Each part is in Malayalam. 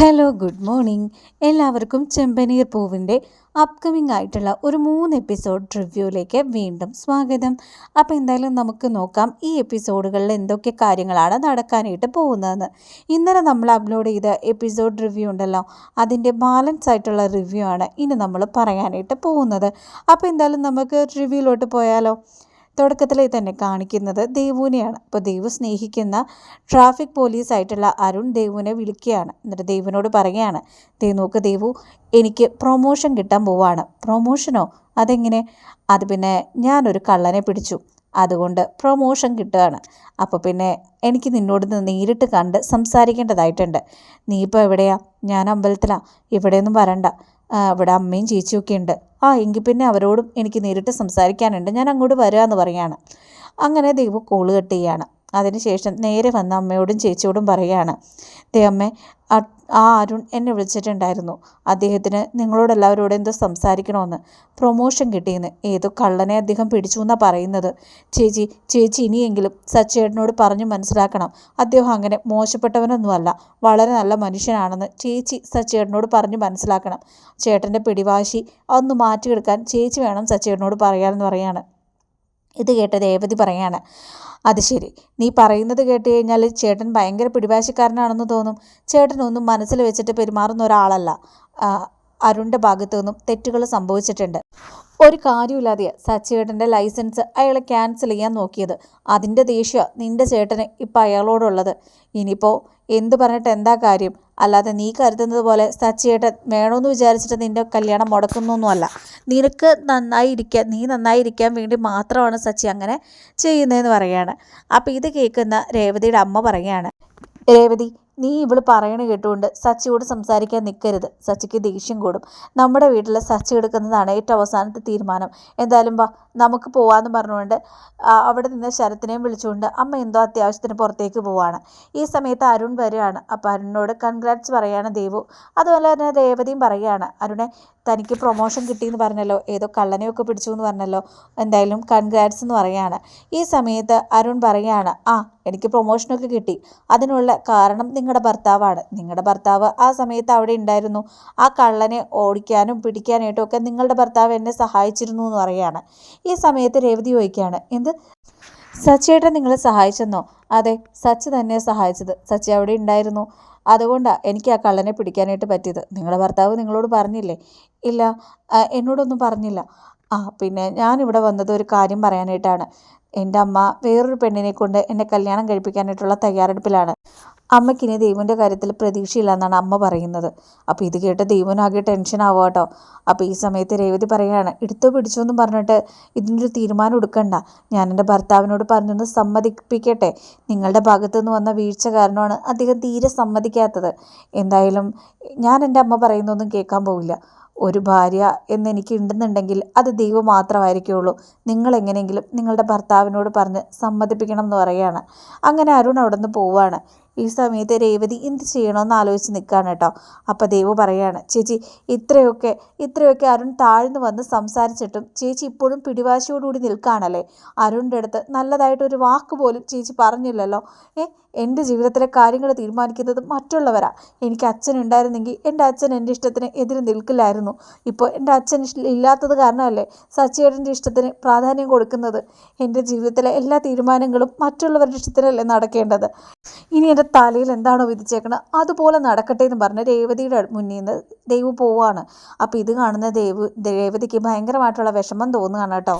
ഹലോ ഗുഡ് മോർണിംഗ് എല്ലാവർക്കും ചെമ്പനീർ പൂവിന്റെ അപ്കമിംഗ് ആയിട്ടുള്ള ഒരു മൂന്ന് എപ്പിസോഡ് റിവ്യൂയിലേക്ക് വീണ്ടും സ്വാഗതം. അപ്പോൾ എന്തായാലും നമുക്ക് നോക്കാം ഈ എപ്പിസോഡുകളിൽ എന്തൊക്കെ കാര്യങ്ങളാണ് നടക്കാനായിട്ട് പോകുന്നതെന്ന്. ഇന്നലെ നമ്മൾ അപ്ലോഡ് ചെയ്ത എപ്പിസോഡ് റിവ്യൂ ഉണ്ടല്ലോ അതിന്റെ ബാലൻസ് ആയിട്ടുള്ള റിവ്യൂ ആണ് ഇനി നമ്മൾ പറയാനായിട്ട് പോകുന്നത്. അപ്പോൾ എന്തായാലും നമുക്ക് റിവ്യൂയിലോട്ട് പോയാലോ. തുടക്കത്തിൽ തന്നെ കാണിക്കുന്നത് ദേവുവിനെയാണ്. അപ്പോൾ ദേവു സ്നേഹിക്കുന്ന ട്രാഫിക് പോലീസായിട്ടുള്ള അരുൺ ദേവുവിനെ വിളിക്കുകയാണ്. എന്നിട്ട് ദേവിനോട് പറയുകയാണ് ദേവ് നോക്ക് ദേവു എനിക്ക് പ്രൊമോഷൻ കിട്ടാൻ പോവാണ്. പ്രൊമോഷനോ? അതെങ്ങനെ? അത് പിന്നെ ഞാനൊരു കള്ളനെ പിടിച്ചു. അതുകൊണ്ട് പ്രൊമോഷൻ കിട്ടുകയാണ്. അപ്പോൾ പിന്നെ എനിക്ക് നിന്നോട് നേരിട്ട് കണ്ട് സംസാരിക്കേണ്ടതായിട്ടുണ്ട്. നീ ഇപ്പോൾ എവിടെയാ? ഞാൻ അമ്പലത്തിലാണ് ഇവിടെയൊന്നും വരണ്ട. ഇവിടെ അമ്മയും ചേച്ചിയൊക്കെ ഉണ്ട്. ആ എങ്കിൽ പിന്നെ അവരോടും എനിക്ക് നേരിട്ട് സംസാരിക്കാനുണ്ട്. ഞാൻ അങ്ങോട്ട് വരാമെന്ന് പറയാണ് അങ്ങനെ ദൈവം കോൾ കട്ട് ചെയ്യാണ്. അതിനുശേഷം നേരെ വന്ന അമ്മയോടും ചേച്ചിയോടും പറയുകയാണ് ദേ അമ്മേ ആ അരുൺ എന്നെ വിളിച്ചിട്ടുണ്ടായിരുന്നു. അദ്ദേഹത്തിന് നിങ്ങളോടെല്ലാവരോടും എന്തോ സംസാരിക്കണമെന്ന് പ്രൊമോഷൻ കിട്ടിയെന്ന്. ഏതോ കള്ളനെ അദ്ദേഹം പിടിച്ചു എന്നാണ് പറയുന്നത്. ചേച്ചി ചേച്ചി ഇനിയെങ്കിലും സച്ചേട്ടനോട് പറഞ്ഞു മനസ്സിലാക്കണം. അദ്ദേഹം അങ്ങനെ മോശപ്പെട്ടവനൊന്നുമല്ല. വളരെ നല്ല മനുഷ്യനാണെന്ന് ചേച്ചി സച്ചേട്ടനോട് പറഞ്ഞു മനസ്സിലാക്കണം. ചേട്ടന്റെ പിടിവാശി അതൊന്ന് മാറ്റിയെടുക്കാൻ ചേച്ചി വേണം സച്ചേട്ടനോട് പറയാമെന്ന് പറയാണ്. ഇത് കേട്ട രേവതി പറയാണ് അത് ശരി. നീ പറയുന്നത് കേട്ട് കഴിഞ്ഞാൽ ചേട്ടൻ ഭയങ്കര പിടിവാശിക്കാരനാണെന്ന് തോന്നും. ചേട്ടനൊന്നും മനസ്സിൽ വെച്ചിട്ട് പെരുമാറുന്ന ഒരാളല്ല. അരുണിന്റെ ഭാഗത്തു നിന്നും തെറ്റുകൾ സംഭവിച്ചിട്ടുണ്ട്. ഒരു കാര്യമില്ലാതെ സച്ചേട്ടന്റെ ലൈസൻസ് അയാളെ ക്യാൻസൽ ചെയ്യാൻ നോക്കിയത്. അതിന്റെ ദേഷ്യ നിന്റെ ചേട്ടന് ഇപ്പം അയാളോടുള്ളത്. ഇനിയിപ്പോൾ എന്ത് പറഞ്ഞിട്ട് എന്താ കാര്യം? അല്ലാതെ നീ കരുതുന്നത് പോലെ സച്ചിയേട്ടൻ വേണമെന്ന് വിചാരിച്ചിട്ട് നിന്റെ കല്യാണം മുടക്കുന്നൊന്നുമല്ല. നിനക്ക് നന്നായി ഇരിക്കാൻ നീ നന്നായി ഇരിക്കാൻ വേണ്ടി മാത്രമാണ് സച്ചി അങ്ങനെ ചെയ്യുന്നതെന്ന് പറയുകയാണ്. അപ്പോൾ ഇത് കേൾക്കുന്ന രേവതിയുടെ അമ്മ പറയുകയാണ്. രേവതി നീ ഇവൾ പറയണ കേട്ടുകൊണ്ട് സച്ചിയോട് സംസാരിക്കാൻ നിൽക്കരുത് സച്ചിക്ക് ദേഷ്യം കൂടും. നമ്മുടെ വീട്ടിൽ സച്ചി എടുക്കുന്നതാണ് ഏറ്റവും അവസാനത്തെ തീരുമാനം. എന്തായാലും വാ നമുക്ക് പോവാന്ന് പറഞ്ഞുകൊണ്ട് അവിടെ നിന്ന് ശരത്തിനെയും വിളിച്ചുകൊണ്ട് അമ്മ എന്തോ അത്യാവശ്യത്തിന് പുറത്തേക്ക് പോവാണ്. ഈ സമയത്ത് അരുൺ വരികയാണ്. അപ്പോൾ അരുണിനോട് കൺഗ്രാറ്റ്സ് പറയുകയാണ് ദേവു. അതുപോലെ തന്നെ രേവതിയും പറയുകയാണ്. അരുണെ തനിക്ക് പ്രൊമോഷൻ കിട്ടിയെന്ന് പറഞ്ഞല്ലോ. ഏതോ കള്ളനെയൊക്കെ പിടിച്ചു എന്ന് പറഞ്ഞല്ലോ. എന്തായാലും കൺഗ്രാറ്റ്സ് എന്ന് പറയുകയാണ് ഈ സമയത്ത് അരുൺ പറയുകയാണ് ആ എനിക്ക് പ്രൊമോഷനൊക്കെ കിട്ടി. അതിനുള്ള കാരണം നിങ്ങളുടെ ഭർത്താവാണ്. നിങ്ങളുടെ ഭർത്താവ് ആ സമയത്ത് അവിടെ ഉണ്ടായിരുന്നു ആ കള്ളനെ ഓടിക്കാനും പിടിക്കാനായിട്ടും ഒക്കെ നിങ്ങളുടെ ഭർത്താവ് എന്നെ സഹായിച്ചിരുന്നു എന്ന് പറയുകയാണ് ഈ സമയത്ത് രേവതി ചോദിക്കുകയാണ് എന്ത്? സച്ചിയേട്ടൻ നിങ്ങളെ സഹായിച്ചെന്നോ? അതെ സച്ചി തന്നെ സഹായിച്ചത്. സച്ചി അവിടെ ഉണ്ടായിരുന്നു. അതുകൊണ്ടാണ് എനിക്ക് ആ കള്ളനെ പിടിക്കാനായിട്ട് പറ്റിയത്. നിങ്ങളുടെ ഭർത്താവ് നിങ്ങളോട് പറഞ്ഞില്ലേ? ഇല്ല എന്നോടൊന്നും പറഞ്ഞില്ല. ആ പിന്നെ ഞാനിവിടെ വന്നത് ഒരു കാര്യം പറയാനായിട്ടാണ്. എന്റെ അമ്മ വേറൊരു പെണ്ണിനെ കൊണ്ട് എന്നെ കല്യാണം കഴിപ്പിക്കാനായിട്ടുള്ള തയ്യാറെടുപ്പിലാണ്. അമ്മയ്ക്കിനി ദൈവന്റെ കാര്യത്തിൽ പ്രതീക്ഷയില്ല എന്നാണ് അമ്മ പറയുന്നത്. അപ്പോൾ ഇത് കേട്ട് ദൈവനാകെ ടെൻഷൻ ആവുക കേട്ടോ. അപ്പോൾ ഈ സമയത്ത് രേവതി പറയുകയാണ് എടുത്തോ പിടിച്ചോ എന്നും പറഞ്ഞിട്ട് ഇതിനൊരു തീരുമാനം എടുക്കണ്ട. ഞാൻ എന്റെ ഭർത്താവിനോട് പറഞ്ഞൊന്ന് സമ്മതിപ്പിക്കട്ടെ. നിങ്ങളുടെ ഭാഗത്തു നിന്ന് വന്ന വീഴ്ച കാരണമാണ് അദ്ദേഹം തീരെ സമ്മതിക്കാത്തത്. എന്തായാലും ഞാൻ എന്റെ അമ്മ പറയുന്നൊന്നും കേൾക്കാൻ പോവില്ല. ഒരു ഭാര്യ എന്നെനിക്ക് ഉണ്ടെന്നുണ്ടെങ്കിൽ അത് ദൈവം മാത്രമായിരിക്കുള്ളൂ. നിങ്ങൾ എങ്ങനെയെങ്കിലും നിങ്ങളുടെ ഭർത്താവിനോട് പറഞ്ഞ് സമ്മതിപ്പിക്കണം എന്ന് പറയുകയാണ് അങ്ങനെ അരുൺ അവിടെ നിന്ന് പോവുകയാണ് ഈ സമയത്ത് രേവതി എന്ത് ചെയ്യണമെന്ന് ആലോചിച്ച് നിൽക്കുകയാണ് കേട്ടോ. അപ്പോൾ ദേവ് പറയാണ് ചേച്ചി ഇത്രയൊക്കെ ഇത്രയൊക്കെ അരുൺ താഴ്ന്നു വന്ന് സംസാരിച്ചിട്ടും ചേച്ചി ഇപ്പോഴും പിടിവാശിയോടുകൂടി നിൽക്കുകയാണല്ലേ? അരുണിന്റെ അടുത്ത് നല്ലതായിട്ടൊരു വാക്ക് പോലും ചേച്ചി പറഞ്ഞില്ലല്ലോ. ഏ എന്റെ ജീവിതത്തിലെ കാര്യങ്ങൾ തീരുമാനിക്കുന്നത് മറ്റുള്ളവരാ. എനിക്ക് അച്ഛൻ ഉണ്ടായിരുന്നെങ്കിൽ എന്റെ അച്ഛൻ എന്റെ ഇഷ്ടത്തിന് എതിര് നിൽക്കില്ലായിരുന്നു. ഇപ്പോൾ എന്റെ അച്ഛൻ ഇല്ലാത്തത് കാരണമല്ലേ സച്ചിയേട്ടന്റെ ഇഷ്ടത്തിന് പ്രാധാന്യം കൊടുക്കുന്നത്? എന്റെ ജീവിതത്തിലെ എല്ലാ തീരുമാനങ്ങളും മറ്റുള്ളവരുടെ ഇഷ്ടത്തിനല്ലേ നടക്കേണ്ടത്? ഇനി എന്റെ തലയിൽ എന്താണോ വിധിച്ചേക്കണത് അതുപോലെ നടക്കട്ടെ എന്ന് പറഞ്ഞ് രേവതിയുടെ മുന്നിൽ നിന്ന് ദൈവ് പോവാണ് അപ്പോൾ ഇത് കാണുന്ന ദേവ് രേവതിക്ക് ഭയങ്കരമായിട്ടുള്ള വിഷമം തോന്നുകയാണ് കേട്ടോ.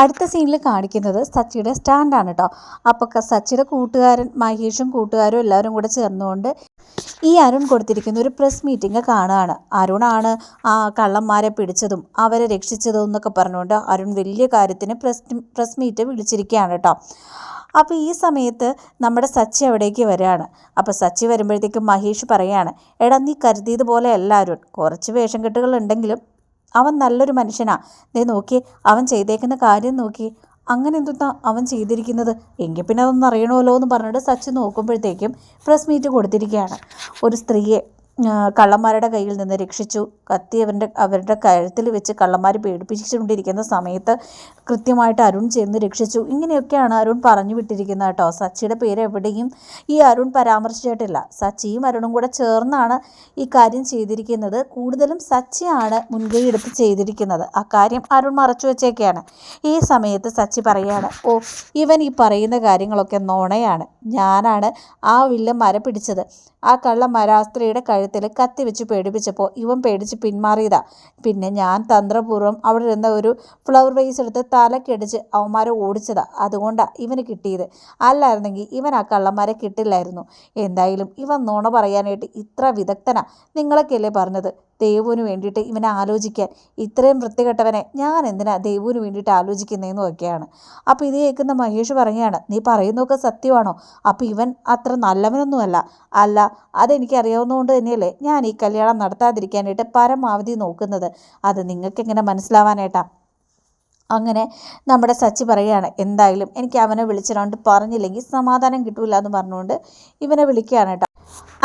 അടുത്ത സീനിൽ കാണിക്കുന്നത് സച്ചിയുടെ സ്റ്റാൻഡാണ് കേട്ടോ. അപ്പോൾ സച്ചിയുടെ കൂട്ടുകാരൻ മഹേഷും കൂട്ടുകാരും എല്ലാവരും കൂടെ ചേർന്നുകൊണ്ട് ഈ അരുൺ കൊടുത്തിരിക്കുന്ന ഒരു പ്രസ് മീറ്റിംഗ് കാണുകയാണ്. അരുണാണ് ആ കള്ളന്മാരെ പിടിച്ചതും അവരെ രക്ഷിച്ചതും എന്നൊക്കെ പറഞ്ഞുകൊണ്ട് അരുൺ വലിയ കാര്യത്തിന് പ്രസ് പ്രസ് മീറ്റ് വിളിച്ചിരിക്കുകയാണ് കേട്ടോ. അപ്പോൾ ഈ സമയത്ത് നമ്മുടെ സച്ചി അവിടേക്ക് വരികയാണ്. അപ്പോൾ സച്ചി വരുമ്പോഴത്തേക്കും മഹേഷ് പറയാണ് എടാ നീ കരുതിയതുപോലെ എല്ലാവരും കുറച്ച് വേഷം കെട്ടുകളുണ്ടെങ്കിലും അവൻ നല്ലൊരു മനുഷ്യനാണ് നീ നോക്കി അവൻ ചെയ്തേക്കുന്ന കാര്യം നോക്കി അങ്ങനെ എന്തുന്നാ അവൻ ചെയ്തിരിക്കുന്നത്? എങ്കിൽ പിന്നെ അതൊന്നും അറിയണമല്ലോ എന്ന് പറഞ്ഞിട്ട് സച്ചിൻ നോക്കുമ്പോഴത്തേക്കും പ്രസ് മീറ്റ് കൊടുത്തിരിക്കുകയാണ്. ഒരു സ്ത്രീയെ കള്ളന്മാരുടെ കയ്യിൽ നിന്ന് രക്ഷിച്ചു. കത്തി അവരുടെ അവരുടെ കഴുത്തിൽ വെച്ച് കള്ളന്മാർ പേടിപ്പിച്ചുകൊണ്ടിരിക്കുന്ന സമയത്ത് കൃത്യമായിട്ട് അരുൺ ചെന്ന് രക്ഷിച്ചു. ഇങ്ങനെയൊക്കെയാണ് അരുൺ പറഞ്ഞു വിട്ടിരിക്കുന്നത് കേട്ടോ. സച്ചിയുടെ പേര് എവിടെയും ഈ അരുൺ പരാമർശിച്ചിട്ടില്ല. സച്ചിയും അരുണും കൂടെ ചേർന്നാണ് ഈ കാര്യം ചെയ്തിരിക്കുന്നത്. കൂടുതലും സച്ചിയാണ് മുൻകൈ എടുത്ത് ചെയ്തിരിക്കുന്നത്. ആ കാര്യം അരുൺ മറച്ചു വെച്ചേക്കാണ്. ഈ സമയത്ത് സച്ചി പറയുകയാണ് ഓ ഇവൻ ഈ പറയുന്ന കാര്യങ്ങളൊക്കെ നോണയാണ്. ഞാനാണ് ആ വില്ല മര പിടിച്ചത്. ആ കള്ള മരാസ്ത്രീയുടെ കഴുത്തിൽ കത്തി വെച്ച് പേടിപ്പിച്ചപ്പോൾ ഇവൻ പേടിച്ച് പിന്മാറിയതാ. പിന്നെ ഞാൻ തന്ത്രപൂർവം അവിടെ ഇരുന്ന ഒരു ഫ്ലവർ വൈസ് എടുത്ത് തലക്കടിച്ച് അവന്മാരെ ഓടിച്ചതാ. അതുകൊണ്ടാണ് ഇവന് കിട്ടിയത്. അല്ലായിരുന്നെങ്കിൽ ഇവൻ ആ കള്ളന്മാരെ കിട്ടില്ലായിരുന്നു. എന്തായാലും ഇവൻ നുണ പറയാനായിട്ട് ഇത്ര വിദഗ്ധനാ. നിങ്ങളൊക്കെയല്ലേ പറഞ്ഞത്? ദേവുവിന് വേണ്ടിയിട്ട് ഇവനെ ആലോചിക്കാൻ ഇത്രയും വൃത്തികെട്ടവനെ ഞാൻ എന്തിനാ ദേവുവിന് വേണ്ടിയിട്ട് ആലോചിക്കുന്നതെന്നും ഒക്കെയാണ് അപ്പോൾ ഇത് കേൾക്കുന്ന മഹേഷ് പറയുകയാണ് നീ പറയുന്നതൊക്കെ സത്യമാണോ? അപ്പോൾ ഇവൻ അത്ര നല്ലവനൊന്നുമല്ല. അല്ല അതെനിക്കറിയാവുന്നതുകൊണ്ട് തന്നെയല്ലേ ഞാൻ ഈ കല്യാണം നടത്താതിരിക്കാനായിട്ട് പരമാവധി നോക്കുന്നത്. അത് നിങ്ങൾക്കെങ്ങനെ മനസ്സിലാവാനായിട്ടാ? അങ്ങനെ നമ്മുടെ സച്ചി പറയുകയാണ് എന്തായാലും എനിക്ക് അവനെ വിളിച്ചിട്ടുണ്ട് പറഞ്ഞില്ലെങ്കിൽ സമാധാനം കിട്ടൂല എന്ന് പറഞ്ഞുകൊണ്ട് ഇവനെ വിളിക്കുകയാണ് കേട്ടോ.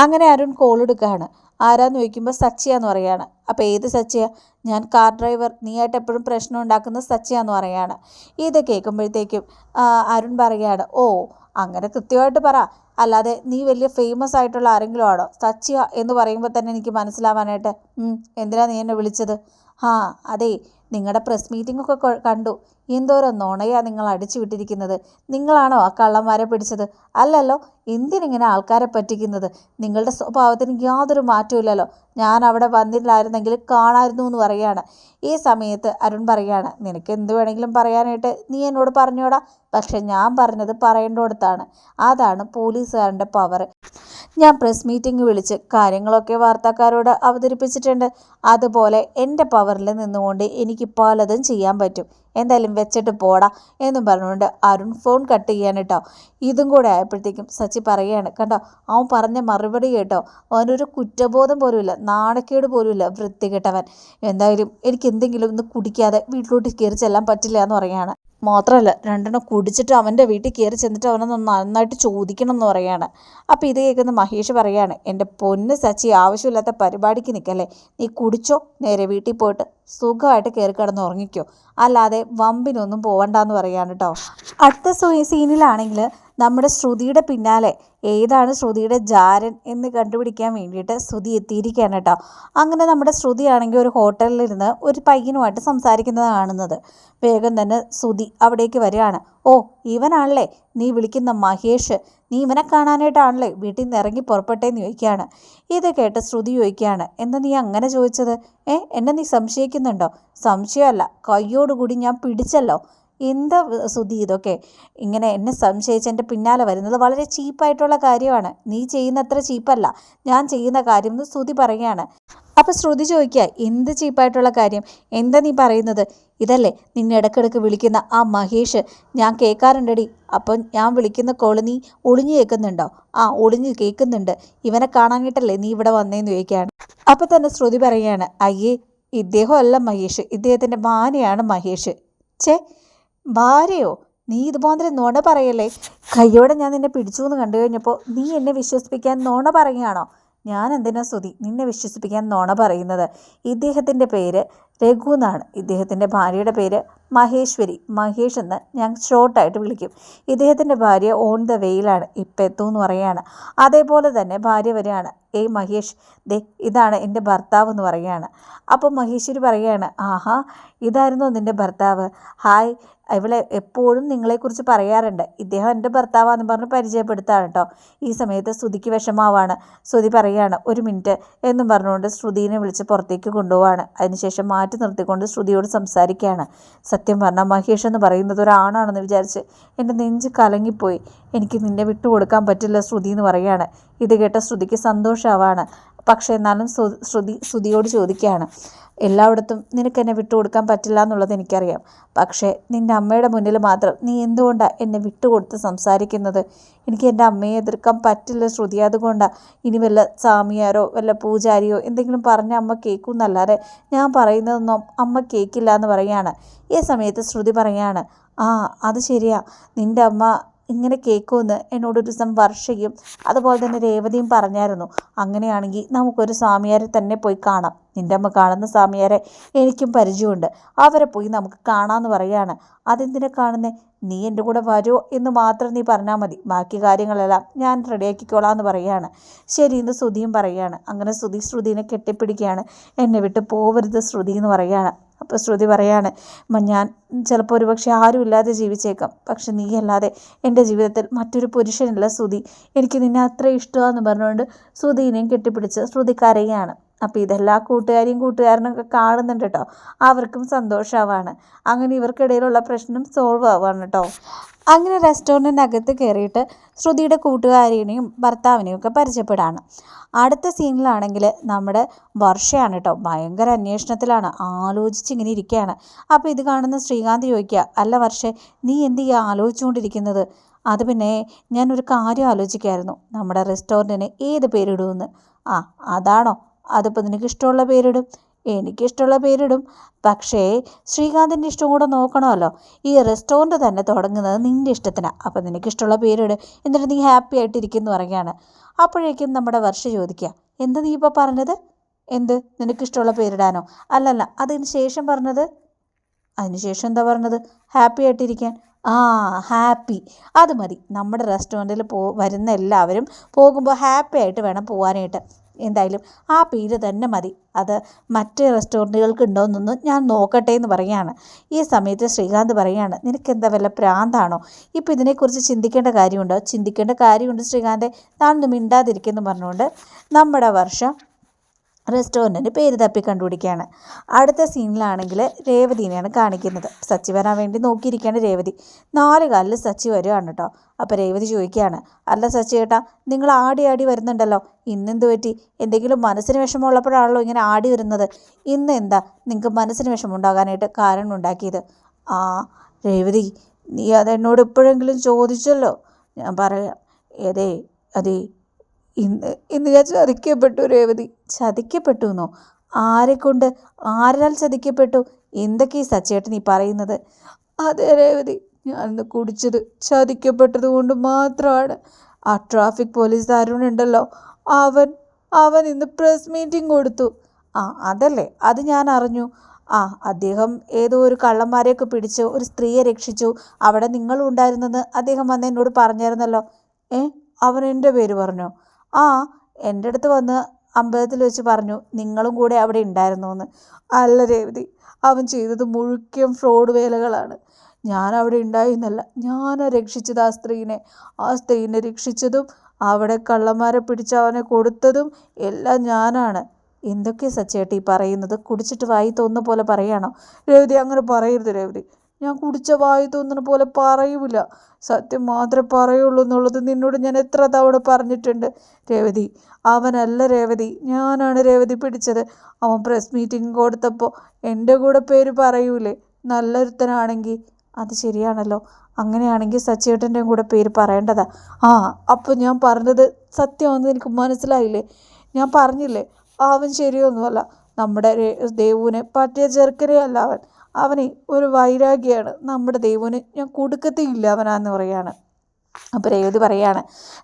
അങ്ങനെ അരുൺ കോൾ എടുക്കുകയാണ്. ആരാന്ന് ചോദിക്കുമ്പോൾ സച്ചിയാന്ന് പറയാണ്. അപ്പോൾ ഏത് സച്ചിയ? ഞാൻ കാർ ഡ്രൈവർ നീയായിട്ട് എപ്പോഴും പ്രശ്നം ഉണ്ടാക്കുന്ന സച്ചിയാന്ന് പറയാണ്. ഇത് കേൾക്കുമ്പോഴത്തേക്കും അരുൺ പറയുകയാണ് ഓ അങ്ങനെ കൃത്യമായിട്ട് പറ. അല്ലാതെ നീ വലിയ ഫേമസ് ആയിട്ടുള്ള ആരെങ്കിലും ആണോ? സച്ചിയ എന്ന് പറയുമ്പോൾ തന്നെ എനിക്ക് മനസ്സിലാവാനായിട്ട് എന്തിനാ നീ എന്നെ വിളിച്ചത്? ആ അതെ നിങ്ങളുടെ പ്രസ് മീറ്റിംഗ് ഒക്കെ കണ്ടു. എന്തോരം നുണയാ നിങ്ങൾ അടിച്ചു വിട്ടിരിക്കുന്നത്? നിങ്ങളാണോ ആ കള്ളന്മാരെ പിടിച്ചത്? അല്ലല്ലോ എന്തിനിങ്ങനെ ആൾക്കാരെ പറ്റിക്കുന്നത്? നിങ്ങളുടെ സ്വഭാവത്തിന് യാതൊരു മാറ്റമില്ലല്ലോ ഞാൻ അവിടെ വന്നില്ലായിരുന്നെങ്കിൽ കാണായിരുന്നു എന്ന് പറയാണ്. ഈ സമയത്ത് അരുൺ പറയാണ് നിനക്ക് എന്ത് വേണമെങ്കിലും പറയാനായിട്ട് നീ എന്നോട് പറഞ്ഞോടാ. പക്ഷെ ഞാൻ പറഞ്ഞത് പറയേണ്ടടുത്താണ്. അതാണ് പോലീസുകാരന്റെ പവർ ഞാൻ പ്രസ് മീറ്റിംഗ് വിളിച്ച് കാര്യങ്ങളൊക്കെ വാർത്താക്കാരോട് അവതരിപ്പിച്ചിട്ടുണ്ട്. അതുപോലെ എന്റെ പവറിൽ നിന്നുകൊണ്ട് എനിക്ക് പലതും ചെയ്യാൻ പറ്റും. എന്തായാലും വെച്ചിട്ട് പോടാ എന്നും പറഞ്ഞുകൊണ്ട് അരുൺ ഫോൺ കട്ട് ചെയ്യാൻ കേട്ടോ ഇതും കൂടെ ആയപ്പോഴത്തേക്കും സച്ചി പറയുകയാണ് കണ്ടോ അവൻ പറഞ്ഞ മറുപടി കേട്ടോ അവനൊരു കുറ്റബോധം പോലുമില്ല നാണക്കേട് പോലുമില്ല വൃത്തികെട്ടവൻ. എന്തായാലും എനിക്ക് എന്തെങ്കിലും ഒന്ന് കുടിക്കാതെ വീട്ടിലോട്ട് കയറി ചെല്ലാൻ പറ്റില്ല എന്ന് പറയുകയാണ്. മാത്രമല്ല രണ്ടെണ്ണം കുടിച്ചിട്ട് അവന്റെ വീട്ടിൽ കയറി ചെന്നിട്ട് അവനെ നന്നായിട്ട് ചോദിക്കണം എന്ന് പറയാണ്. അപ്പോൾ ഇത് കേൾക്കുന്ന മഹേഷ് പറയാണ് എന്റെ പൊന്ന് സച്ചി ആവശ്യമില്ലാത്ത പരിപാടിക്ക് നിൽക്കല്ലേ? നീ കുടിച്ചോ? നേരെ വീട്ടിൽ പോയിട്ട് സുഖമായിട്ട് കയറി കിടന്ന് ഉറങ്ങിക്കോ. അല്ലാതെ വമ്പിനൊന്നും പോകണ്ടെന്ന് പറയാണ് കേട്ടോ അടുത്ത സീനിലാണെങ്കിൽ നമ്മുടെ ശ്രുതിയുടെ പിന്നാലെ ഏതാണ് ശ്രുതിയുടെ ജാരൻ എന്ന് കണ്ടുപിടിക്കാൻ വേണ്ടിയിട്ട് ശ്രുതി എത്തിയിരിക്കുകയാണ് കേട്ടോ. അങ്ങനെ നമ്മുടെ ശ്രുതിയാണെങ്കിൽ ഒരു ഹോട്ടലിലിരുന്ന് ഒരു പയ്യനുമായിട്ട് സംസാരിക്കുന്നത് കാണുന്നത്. വേഗം തന്നെ ശ്രുതി അവിടേക്ക് വരികയാണ്. ഓ ഇവനാണല്ലേ? നീ വിളിക്കുന്ന മഹേഷ്. നീ ഇവനെ കാണാനായിട്ടാണല്ലേ വീട്ടിൽ നിന്ന് ഇറങ്ങി പുറപ്പെട്ടേന്ന് ചോദിക്കുകയാണ്. ഇത് കേട്ട് ശ്രുതി ചോദിക്കുകയാണ് എന്താ നീ അങ്ങനെ ചോദിച്ചത്? ഏ എന്നെ നീ സംശയിക്കുന്നുണ്ടോ? സംശയമല്ല. കയ്യോടുകൂടി ഞാൻ പിടിച്ചല്ലോ. എന്താ സുധി ഇതൊക്കെ? ഇങ്ങനെ എന്നെ സംശയിച്ച് എന്റെ പിന്നാലെ വരുന്നത് വളരെ ചീപ്പായിട്ടുള്ള കാര്യമാണ്. നീ ചെയ്യുന്നത്ര ചീപ്പല്ല. ഞാൻ ചെയ്യുന്ന കാര്യം എന്ന് സ്തുതി പറയുകയാണ്. അപ്പോൾ ശ്രുതി ചോദിക്കുക എന്ത് ചീപ്പായിട്ടുള്ള കാര്യം? എന്താ നീ പറയുന്നത്? ഇതല്ലേ നിന്നെ ഇടക്കിടക്ക് വിളിക്കുന്ന ആ മഹേഷ്. ഞാൻ കേൾക്കാറുണ്ടടി. അപ്പം ഞാൻ വിളിക്കുന്ന കോൾ നീ ഒളിഞ്ഞു കേൾക്കുന്നുണ്ടോ? ആ ഒളിഞ്ഞു കേൾക്കുന്നുണ്ട്. ഇവനെ കാണാനായിട്ടല്ലേ നീ ഇവിടെ വന്നേന്ന് ചോദിക്കുകയാണ്. അപ്പം തന്നെ ശ്രുതി പറയുകയാണ് അയ്യേ ഇദ്ദേഹമല്ല മഹേഷ്. ഇദ്ദേഹത്തിന്റെ മാനയാണ് മഹേഷ്. ചേ ഭാര്യയോ നീ ഇതുപോലെ നുണ പറയല്ലേ? കയ്യോടെ ഞാൻ നിന്നെ പിടിച്ചു എന്ന് കണ്ടു കഴിഞ്ഞപ്പോൾ നീ എന്നെ വിശ്വസിപ്പിക്കാൻ നുണ പറയുകയാണോ? ഞാൻ എന്തിനാ സ്തുതി നിന്നെ വിശ്വസിപ്പിക്കാൻ നുണ പറയുന്നത്? ഇദ്ദേഹത്തിന്റെ പേര് രഘു എന്നാണ്. ഇദ്ദേഹത്തിന്റെ ഭാര്യയുടെ പേര് മഹേശ്വരി മഹേഷ് എന്ന് ഞാൻ ഷോർട്ടായിട്ട് വിളിക്കും. ഇദ്ദേഹത്തിന്റെ ഭാര്യ ഓൺ ദ വെയിലാണ് ഇപ്പം എത്തുമെന്ന് പറയുകയാണ് അതേപോലെ തന്നെ ഭാര്യ വരികയാണ് ഏയ് മഹേഷ് ദേ ഇതാണ് എന്റെ ഭർത്താവ് എന്ന് പറയുകയാണ് അപ്പോൾ മഹേശ്വരി പറയുകയാണ് ആഹാ ഇതായിരുന്നു നിന്റെ ഭർത്താവ്. ഹായ് ഇവളെ എപ്പോഴും നിങ്ങളെക്കുറിച്ച് പറയാറുണ്ട്. ഇദ്ദേഹം എന്റെ ഭർത്താവാന്ന് പറഞ്ഞ് പരിചയപ്പെടുത്താണ് കേട്ടോ ഈ സമയത്ത് ശ്രുതിക്ക് വിഷമാവാണ് ശ്രുതി പറയുകയാണ് ഒരു മിനിറ്റ് എന്നും പറഞ്ഞുകൊണ്ട് ശ്രുതിനെ വിളിച്ച് പുറത്തേക്ക് കൊണ്ടുപോവാണ്. അതിനുശേഷം മാറ്റി നിർത്തിക്കൊണ്ട് ശ്രുതിയോട് സംസാരിക്കുകയാണ് സത്യം പറഞ്ഞാൽ മഹേഷ് എന്ന് പറയുന്നത് ഒരാണാണെന്ന് വിചാരിച്ച് എന്റെ നെഞ്ച് കലങ്ങിപ്പോയി. എനിക്ക് നിന്നെ വിട്ടുകൊടുക്കാൻ പറ്റില്ല ശ്രുതി എന്ന് പറയുകയാണ്. ഇത് കേട്ട ശ്രുതിക്ക് സന്തോഷമാവാണ് പക്ഷേ എന്നാലും ശ്രുതി ശ്രുതിയോട് ചോദിക്കുകയാണ് എല്ലായിടത്തും നിനക്ക് എന്നെ വിട്ടുകൊടുക്കാൻ പറ്റില്ല എന്നുള്ളത് എനിക്കറിയാം. പക്ഷേ നിന്റെ അമ്മയുടെ മുന്നിൽ മാത്രം നീ എന്തുകൊണ്ടാണ് എന്നെ വിട്ടുകൊടുത്ത് സംസാരിക്കുന്നത്? എനിക്ക് എന്റെ അമ്മയെ എതിർക്കാൻ പറ്റില്ല ശ്രുതി. അതുകൊണ്ടാണ് ഇനി വല്ല സ്വാമിയാരോ വല്ല പൂജാരിയോ എന്തെങ്കിലും പറഞ്ഞ അമ്മ കേൾക്കുന്നല്ലാതെ ഞാൻ പറയുന്നതൊന്നും അമ്മ കേൾക്കില്ല എന്ന് പറയുകയാണ്. ഈ സമയത്ത് ശ്രുതി പറയുകയാണ് ആ അത് ശരിയാ. നിന്റെ അമ്മ ഇങ്ങനെ കേൾക്കുമെന്ന് എന്നോടൊരു ദിവസം വർഷയും അതുപോലെ തന്നെ രേവതിയും പറഞ്ഞായിരുന്നു. അങ്ങനെയാണെങ്കിൽ നമുക്കൊരു സ്വാമിയാരെ തന്നെ പോയി കാണാം. നിന്റെ അമ്മ കാണുന്ന സ്വാമിയാരെ എനിക്കും പരിചയമുണ്ട്. അവരെ പോയി നമുക്ക് കാണാമെന്ന് പറയാണ്. അതെന്തിനെ കാണുന്നേ? നീ എന്റെ കൂടെ വരുമോ എന്ന് മാത്രം നീ പറഞ്ഞാൽ മതി. ബാക്കി കാര്യങ്ങളെല്ലാം ഞാൻ റെഡിയാക്കിക്കോളാം എന്ന് പറയുകയാണ് ശരി എന്ന് ശ്രുതിയും പറയുകയാണ് അങ്ങനെ ശ്രുതി ശ്രുതിനെ കെട്ടിപ്പിടിക്കുകയാണ്. എന്നെ വിട്ട് പോവരുത് ശ്രുതി എന്ന് പറയുകയാണ് അപ്പോൾ ശ്രുതി പറയാണ് ഞാൻ ചിലപ്പോൾ ഒരുപക്ഷെ ആരുമില്ലാതെ ജീവിച്ചേക്കാം. പക്ഷെ നീ അല്ലാതെ എന്റെ ജീവിതത്തിൽ മറ്റൊരു പുരുഷനില്ല ശ്രുതി. എനിക്ക് നിന്നെ അത്ര ഇഷ്ടമാണെന്ന് പറഞ്ഞുകൊണ്ട് ശ്രുതിനെയും കെട്ടിപ്പിടിച്ച് ശ്രുതി കരയാണ്. അപ്പോൾ ഇതെല്ലാ കൂട്ടുകാരിയും കൂട്ടുകാരനൊക്കെ കാണുന്നുണ്ട് കേട്ടോ അവർക്കും സന്തോഷമാവാണ് അങ്ങനെ ഇവർക്കിടയിലുള്ള പ്രശ്നം സോൾവ് ആവാണ് കേട്ടോ അങ്ങനെ റെസ്റ്റോറന്റിനകത്ത് കയറിയിട്ട് ശ്രുതിയുടെ കൂട്ടുകാരിനെയും ഭർത്താവിനെയും ഒക്കെ പരിചയപ്പെടാണ്. അടുത്ത സീനിലാണെങ്കിൽ നമ്മുടെ വർഷയാണ് കേട്ടോ ഭയങ്കര അന്വേഷണത്തിലാണ്. ആലോചിച്ച് ഇങ്ങനെ ഇരിക്കുകയാണ് അപ്പോൾ ഇത് കാണുന്ന ശ്രീകാന്ത് ചോദിക്കുക അല്ല വർഷേ നീ എന്ത് ചെയ്യുക ആലോചിച്ചുകൊണ്ടിരിക്കുന്നത്? അത് പിന്നെ ഞാനൊരു കാര്യം ആലോചിക്കായിരുന്നു. നമ്മുടെ റെസ്റ്റോറന്റിന് ഏത് പേരിടുമെന്ന്. ആ അതാണോ? അതിപ്പോൾ നിനക്ക് ഇഷ്ടമുള്ള പേരിടും എനിക്കിഷ്ടമുള്ള പേരിടും. പക്ഷേ ശ്രീകാന്തിന്റെ ഇഷ്ടം കൂടെ നോക്കണമല്ലോ. ഈ റെസ്റ്റോറന്റ് തന്നെ തുടങ്ങുന്നത് നിന്റെ ഇഷ്ടത്തിനാണ് അപ്പോൾ നിനക്കിഷ്ടമുള്ള പേരിട്. എന്നിട്ട് നീ ഹാപ്പി ആയിട്ടിരിക്കുന്നു പറയുകയാണ്. അപ്പോഴേക്കും നമ്മുടെ വർഷ ചോദിക്കുക എന്താ നീ ഇപ്പോൾ പറഞ്ഞത്? എന്ത്? നിനക്കിഷ്ടമുള്ള പേരിടാനോ? അല്ലല്ല അതിന് ശേഷം പറഞ്ഞത്. അതിന് ശേഷം എന്താ പറഞ്ഞത്? ഹാപ്പി ആയിട്ടിരിക്കാൻ? ആ ഹാപ്പി. അത് മതി. നമ്മുടെ റെസ്റ്റോറന്റിൽ പോ വരുന്ന എല്ലാവരും പോകുമ്പോൾ ഹാപ്പി ആയിട്ട് വേണം പോകാനായിട്ട്. എന്തായാലും ആ പേര് തന്നെ മതി. അത് മറ്റ് റെസ്റ്റോറന്റുകൾക്ക് ഉണ്ടോയെന്നൊന്നും ഞാൻ നോക്കട്ടെ എന്ന് പറയുകയാണ്. ഈ സമയത്ത് ശ്രീകാന്ത് പറയുകയാണ് നിനക്കെന്താ വല്ല പ്രാന്താണോ? ഇപ്പോൾ ഇതിനെക്കുറിച്ച് ചിന്തിക്കേണ്ട കാര്യമുണ്ടോ? ചിന്തിക്കേണ്ട കാര്യമുണ്ട് ശ്രീകാന്തെ. താനൊന്നും മിണ്ടാതിരിക്കുന്നു പറഞ്ഞുകൊണ്ട് നമ്മുടെ വർഷം റെസ്റ്റോറന്റിന് പേര് തപ്പി കണ്ടുപിടിക്കുകയാണ്. അടുത്ത സീനിലാണെങ്കിൽ രേവതിനെയാണ് കാണിക്കുന്നത്. സച്ചി വരാൻ വേണ്ടി നോക്കിയിരിക്കുകയാണ് രേവതി. നാല് കാലിൽ സച്ചി വരുവാണ് കേട്ടോ. അപ്പോൾ രേവതി ചോദിക്കുകയാണ് അല്ല സച്ചി ചേട്ടാ നിങ്ങൾ ആടി ആടി വരുന്നുണ്ടല്ലോ. ഇന്നെന്ത് പറ്റി? എന്തെങ്കിലും മനസ്സിന് വിഷമമുള്ളപ്പോഴാണല്ലോ ഇങ്ങനെ ആടി വരുന്നത്. ഇന്ന് എന്താ നിങ്ങൾക്ക് മനസ്സിന് വിഷമമുണ്ടാകാനായിട്ട് കാരണം ഉണ്ടാക്കിയത്? ആ രേവതി നീ അതെന്നോട് എപ്പോഴെങ്കിലും ചോദിച്ചല്ലോ. ഞാൻ പറയാം. ഏതേ അതേ ഇന്ന് ഇന്ന് ഞാൻ ചതിക്കപ്പെട്ടു രേവതി. ചതിക്കപ്പെട്ടു എന്നോ ആരെക്കൊണ്ട് ആരാൽ ചതിക്കപ്പെട്ടു? എന്തൊക്കെ ഈ സച്ചേട്ടൻ ഈ പറയുന്നത്? അതെ രേവതി. ഞാൻ ഇന്ന് കുടിച്ചത് ചതിക്കപ്പെട്ടത് കൊണ്ട് മാത്രമാണ്. ആ ട്രാഫിക് പോലീസ് അരുണുണ്ടല്ലോ അവൻ അവൻ ഇന്ന് പ്രസ് മീറ്റിംഗ് കൊടുത്തു. ആ അതല്ലേ? അത് ഞാൻ അറിഞ്ഞു. ആ അദ്ദേഹം ഏതോ ഒരു കള്ളന്മാരെയൊക്കെ പിടിച്ചു ഒരു സ്ത്രീയെ രക്ഷിച്ചു. അവിടെ നിങ്ങളുണ്ടായിരുന്നെന്ന് അദ്ദേഹം വന്ന് എന്നോട് പറഞ്ഞായിരുന്നല്ലോ. ഏ? അവൻ എന്റെ പേര് പറഞ്ഞോ? ആ എന്റെ അടുത്ത് വന്ന് അമ്പലത്തിൽ വെച്ച് പറഞ്ഞു നിങ്ങളും കൂടെ അവിടെ ഉണ്ടായിരുന്നു എന്ന് അല്ല രേവതി അവൻ ചെയ്തത് മുഴുക്കൻ ഫ്രോഡ് വേലകളാണ്. ഞാൻ അവിടെ ഉണ്ടായിരുന്നല്ല ഞാനാ രക്ഷിച്ചത് ആ സ്ത്രീനെ. ആ സ്ത്രീനെ രക്ഷിച്ചതും അവിടെ കള്ളന്മാരെ പിടിച്ച് അവനെ കൊടുത്തതും എല്ലാം ഞാനാണ്. എന്തൊക്കെ സച്ചേട്ടി പറയുന്നത്? കുടിച്ചിട്ട് വായി തോന്നുന്ന പോലെ പറയാണോ? രേവതി അങ്ങനെ പറയരുത് രേവതി. ഞാൻ കുടിച്ച വായി തോന്നുന്ന പോലെ പറയൂല. സത്യം മാത്രമേ പറയുള്ളൂ എന്നുള്ളത് നിന്നോട് ഞാൻ എത്ര തവണ പറഞ്ഞിട്ടുണ്ട്. രേവതി അവനല്ല രേവതി. ഞാനാണ് രേവതി പിടിച്ചത്. അവൻ പ്രസ് മീറ്റിംഗ് കൊടുത്തപ്പോൾ എന്റെ കൂടെ പേര് പറയൂലേ. നല്ലൊരുത്തനാണെങ്കിൽ അത് ശരിയാണല്ലോ. അങ്ങനെയാണെങ്കിൽ സച്ചേട്ടന്റെയും കൂടെ പേര് പറയേണ്ടതാ. ആ അപ്പോൾ ഞാൻ പറഞ്ഞത് സത്യമാണെന്ന് എനിക്ക് മനസ്സിലായില്ലേ? ഞാൻ പറഞ്ഞില്ലേ? അവൻ ശരിയൊന്നുമല്ല. നമ്മുടെ ദേവുവിനെ പറ്റിയ ചെറുക്കനെയല്ല അവൻ. അവനെ ഒരു വൈരാഗ്യമാണ്. നമ്മുടെ ദൈവന് ഞാൻ കൊടുക്കത്തേയില്ല അവനാന്ന് പറയാണ്. അപ്പോൾ രേവതി പറയാണ്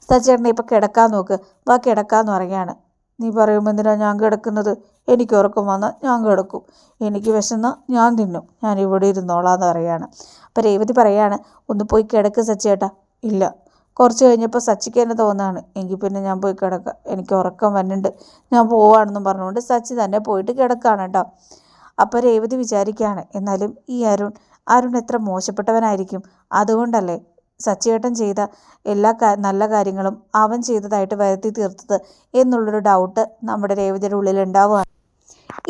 സച്ചേട്ടനെ ഇപ്പം കിടക്കാൻ നോക്ക്. വാ കിടക്കാന്ന് പറയാണ്. നീ പറയുമ്പോൾ എന്തിനാ ഞാൻ കിടക്കുന്നത്? എനിക്ക് ഉറക്കം വന്നാൽ ഞാൻ കിടക്കും. എനിക്ക് വിശന്ന ഞാൻ തിന്നും. ഞാൻ ഇവിടെ ഇരുന്നോളാന്ന് പറയാണ്. അപ്പോൾ രേവതി പറയാണ് ഒന്ന് പോയി കിടക്ക് സച്ചേട്ടാ. ഇല്ല. കുറച്ച് കഴിഞ്ഞപ്പോൾ സച്ചിക്ക് തന്നെ തോന്നാണ് എങ്കിൽ പിന്നെ ഞാൻ പോയി കിടക്കാം. എനിക്ക് ഉറക്കം വന്നിട്ടുണ്ട് ഞാൻ പോവാണെന്നും പറഞ്ഞുകൊണ്ട് സച്ചി തന്നെ പോയിട്ട് കിടക്കുകയാണ് കേട്ടോ. അപ്പോൾ രേവതി വിചാരിക്കുകയാണ് എന്നാലും ഈ അരുൺ അരുൺ എത്ര മോശപ്പെട്ടവനായിരിക്കും. അതുകൊണ്ടല്ലേ സച്ചിയേട്ടൻ ചെയ്ത എല്ലാ നല്ല കാര്യങ്ങളും അവൻ ചെയ്തതായിട്ട് വരുത്തി തീർത്തത് എന്നുള്ളൊരു ഡൗട്ട് നമ്മുടെ രേവതിയുടെ ഉള്ളിൽ ഉണ്ടാവുകയാണ്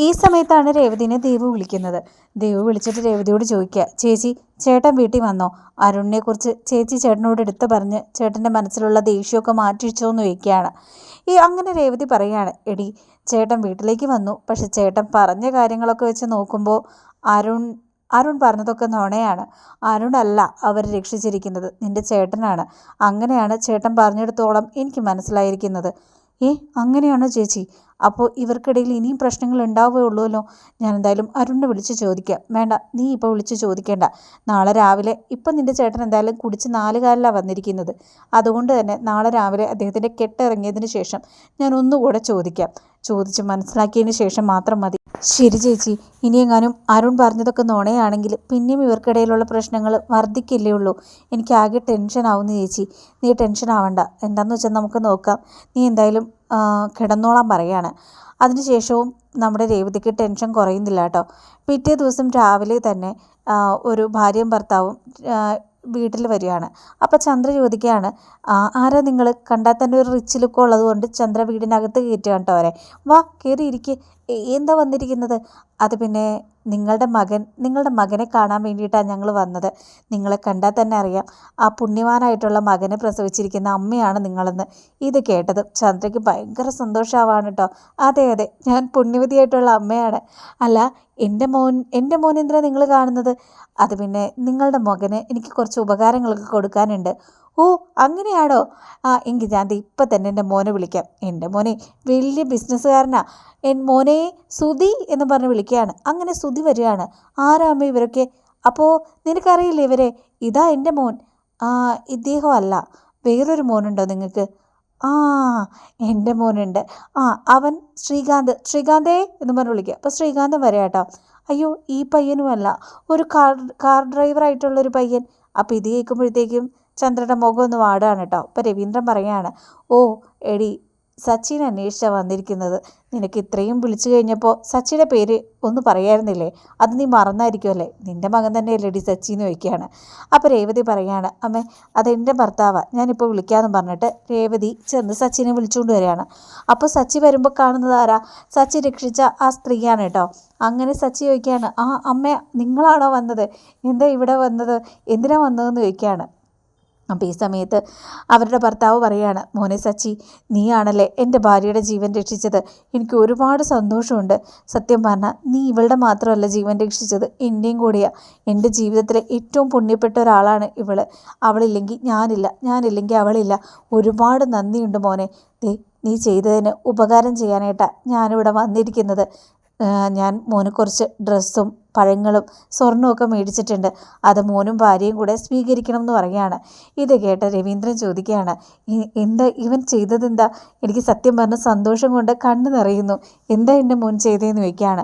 ഈ സമയത്താണ് രേവതിനെ ദേവു വിളിക്കുന്നത്. ദേവു വിളിച്ചിട്ട് രേവതിയോട് ചോദിക്കുക ചേച്ചി ചേട്ടൻ വീട്ടിൽ വന്നോ? അരുണിനെക്കുറിച്ച് ചേച്ചി ചേട്ടനോട് എടുത്ത് പറഞ്ഞ് ചേട്ടന്റെ മനസ്സിലുള്ള ദേഷ്യമൊക്കെ മാറ്റിവെച്ചോ എന്ന് ചോദിക്കുകയാണ്. ഈ അങ്ങനെ രേവതി പറയാണ് എടി ചേട്ടൻ വീട്ടിലേക്ക് വന്നു. പക്ഷെ ചേട്ടൻ പറഞ്ഞ കാര്യങ്ങളൊക്കെ വെച്ച് നോക്കുമ്പോൾ അരുൺ അരുൺ പറഞ്ഞതൊക്കെ നുണയാണ്. അരുണല്ല അവർ രക്ഷിച്ചിരിക്കുന്നത്. നിന്റെ ചേട്ടനാണ്. അങ്ങനെയാണ് ചേട്ടൻ പറഞ്ഞെടുത്തോളം എനിക്ക് മനസ്സിലായിരിക്കുന്നത്. ഏ അങ്ങനെയാണോ ചേച്ചി? അപ്പോൾ ഇവർക്കിടയിൽ ഇനിയും പ്രശ്നങ്ങൾ ഉണ്ടാവുകയുള്ളൂല്ലോ. ഞാൻ എന്തായാലും അരുണിനെ വിളിച്ച് ചോദിക്കാം. വേണ്ട നീ ഇപ്പോൾ വിളിച്ച് ചോദിക്കേണ്ട. നാളെ രാവിലെ ഇപ്പം നിന്റെ ചേട്ടൻ എന്തായാലും കുടിച്ച് നാല് കാലിലാണ് വന്നിരിക്കുന്നത്. അതുകൊണ്ട് തന്നെ നാളെ രാവിലെ അദ്ദേഹത്തിന്റെ കെട്ടിറങ്ങിയതിന് ശേഷം ഞാൻ ഒന്നുകൂടെ ചോദിക്കാം. ചോദിച്ച് മനസ്സിലാക്കിയതിന് ശേഷം മാത്രം മതി. ശരി ചേച്ചി ഇനിയെങ്ങാനും അരുൺ പറഞ്ഞതൊക്കെ നുണയാണെങ്കിൽ പിന്നെയും ഇവർക്കിടയിലുള്ള പ്രശ്നങ്ങൾ വർദ്ധിക്കില്ലേ ഉള്ളൂ. എനിക്ക് ആകെ ടെൻഷൻ ആവുന്നു ചേച്ചി. നീ ടെൻഷൻ ആവണ്ട. എന്താണെന്ന് വെച്ചാൽ നമുക്ക് നോക്കാം. നീ എന്തായാലും കിടന്നോളാൻ പറയാണ്. അതിനുശേഷവും നമ്മുടെ രേവതിക്ക് ടെൻഷൻ കുറയുന്നില്ല കേട്ടോ. പിറ്റേ ദിവസം രാവിലെ തന്നെ ഒരു ഭാര്യയും ഭർത്താവും വീട്ടിൽ വരികയാണ്. അപ്പോൾ ചന്ദ്ര ചോദിക്കുകയാണ് ആരാ നിങ്ങൾ കണ്ടാൽ തന്നെ ഒരു റിച്ച് ലുക്ക് ഉള്ളതുകൊണ്ട് ചന്ദ്ര വീടിനകത്ത് കയറ്റുകയാണ് കേട്ടോ അവരെ. വാ കയറി ഇരിക്കുക എന്താ വന്നിരിക്കുന്നത്? അത് പിന്നെ നിങ്ങളുടെ മകൻ നിങ്ങളുടെ മകനെ കാണാൻ വേണ്ടിയിട്ടാണ് ഞങ്ങൾ വന്നത്. നിങ്ങളെ കണ്ടാൽ തന്നെ അറിയാം. ആ പുണ്യവാനായിട്ടുള്ള മകനെ പ്രസവിച്ചിരിക്കുന്ന അമ്മയാണ് നിങ്ങളെന്ന്. ഇത് കേട്ടത് ചന്ദ്രയ്ക്ക് ഭയങ്കര സന്തോഷമാവാണ് കേട്ടോ അതെ അതെ ഞാൻ പുണ്യവതിയായിട്ടുള്ള അമ്മയാണ്. അല്ല എന്റെ മോൻ എന്റെ മോൻ എന്തിനാണ് നിങ്ങൾ കാണുന്നത്? അത് പിന്നെ നിങ്ങളുടെ മകന് എനിക്ക് കുറച്ച് ഉപകാരങ്ങളൊക്കെ കൊടുക്കാനുണ്ട്. ഓ അങ്ങനെയാണോ? ആ എങ്കിൽ ഞാൻ ഇപ്പം തന്നെ എന്റെ മോനെ വിളിക്കാം. എന്റെ മോനെ വലിയ ബിസിനസ്സുകാരനാ. എൻ മോനെ സുധി എന്ന് പറഞ്ഞ് വിളിക്കുകയാണ്. അങ്ങനെ സുധി വരികയാണ്. ആരാമ്മ ഇവരൊക്കെ? അപ്പോൾ നിനക്കറിയില്ലേ ഇവരെ? ഇതാ എന്റെ മോൻ. ആ ഇദ്ദേഹം അല്ല വേറൊരു മോനുണ്ടോ നിങ്ങൾക്ക്? ആ എന്റെ മോനുണ്ട്. ആ അവൻ ശ്രീകാന്ത്. ശ്രീകാന്തേ എന്ന് പറഞ്ഞ് വിളിക്കുക. അപ്പോൾ ശ്രീകാന്തം വരാം കേട്ടോ. അയ്യോ ഈ പയ്യനുമല്ല. ഒരു കാർ കാർ ഡ്രൈവറായിട്ടുള്ളൊരു പയ്യൻ. അപ്പോൾ ഇത് കേൾക്കുമ്പോഴത്തേക്കും ചന്ദ്രയുടെ മുഖം ഒന്ന് വാടുകയാണ് കേട്ടോ അപ്പോൾ രവീന്ദ്രൻ പറയാണ് ഓ എടി സച്ചിൻ അന്വേഷിച്ചാണ് വന്നിരിക്കുന്നത്. നിനക്ക് ഇത്രയും വിളിച്ചു കഴിഞ്ഞപ്പോൾ സച്ചിയുടെ പേര് ഒന്ന് പറയായിരുന്നില്ലേ? അത് നീ മറന്നായിരിക്കുമല്ലേ നിന്റെ മകൻ തന്നെയല്ലേ ഡി സച്ചി എന്ന് വയ്ക്കുകയാണ് അപ്പോൾ രേവതി പറയാണ് അമ്മേ അതെന്റെ ഭർത്താവാണ് ഞാനിപ്പോൾ വിളിക്കാമെന്ന് പറഞ്ഞിട്ട് രേവതി ചെന്ന് സച്ചിനെ വിളിച്ചുകൊണ്ട് വരികയാണ്. അപ്പോൾ സച്ചി വരുമ്പോൾ കാണുന്നത് ആരാ? സച്ചി രക്ഷിച്ച ആ സ്ത്രീയാണ് കേട്ടോ അങ്ങനെ സച്ചി ചോദിക്കുകയാണ് ആ അമ്മ നിങ്ങളാണോ വന്നത്? എന്താ ഇവിടെ വന്നത്? എന്തിനാണ് വന്നതെന്ന് ചോദിക്കുകയാണ് അപ്പോൾ ഈ സമയത്ത് അവരുടെ ഭർത്താവ് പറയാണ് മോനെ സച്ചി നീയാണല്ലേ എന്റെ ഭാര്യയുടെ ജീവൻ രക്ഷിച്ചത്? എനിക്ക് ഒരുപാട് സന്തോഷമുണ്ട്. സത്യം പറഞ്ഞാൽ നീ ഇവളുടെ മാത്രമല്ല ജീവൻ രക്ഷിച്ചത്. എന്റെയും കൂടിയാണ് എന്റെ ജീവിതത്തിലെ ഏറ്റവും പുണ്യപ്പെട്ട ഒരാളാണ് ഇവൾ അവളില്ലെങ്കിൽ ഞാനില്ല. ഞാനില്ലെങ്കിൽ അവളില്ല. ഒരുപാട് നന്ദിയുണ്ട് മോനെ. ദേ നീ ചെയ്തതിന് ഉപകാരം ചെയ്യാനായിട്ടാണ് ഞാനിവിടെ വന്നിരിക്കുന്നത്. ഞാൻ മോന് കുറച്ച് ഡ്രസ്സും പഴങ്ങളും സ്വർണമൊക്കെ മേടിച്ചിട്ടുണ്ട്. അത് മോനും ഭാര്യയും കൂടെ സ്വീകരിക്കണം എന്ന് പറയുകയാണ്. ഇത് കേട്ട രവീന്ദ്രൻ ചോദിക്കുകയാണ് എന്താ ഇവൻ ചെയ്തതെന്താ? എനിക്ക് സത്യം പറഞ്ഞ സന്തോഷം കൊണ്ട് കണ്ണു നിറയുന്നു. എന്താ എന്റെ മോൻ ചെയ്തതെന്ന് ചോദിക്കുകയാണ്.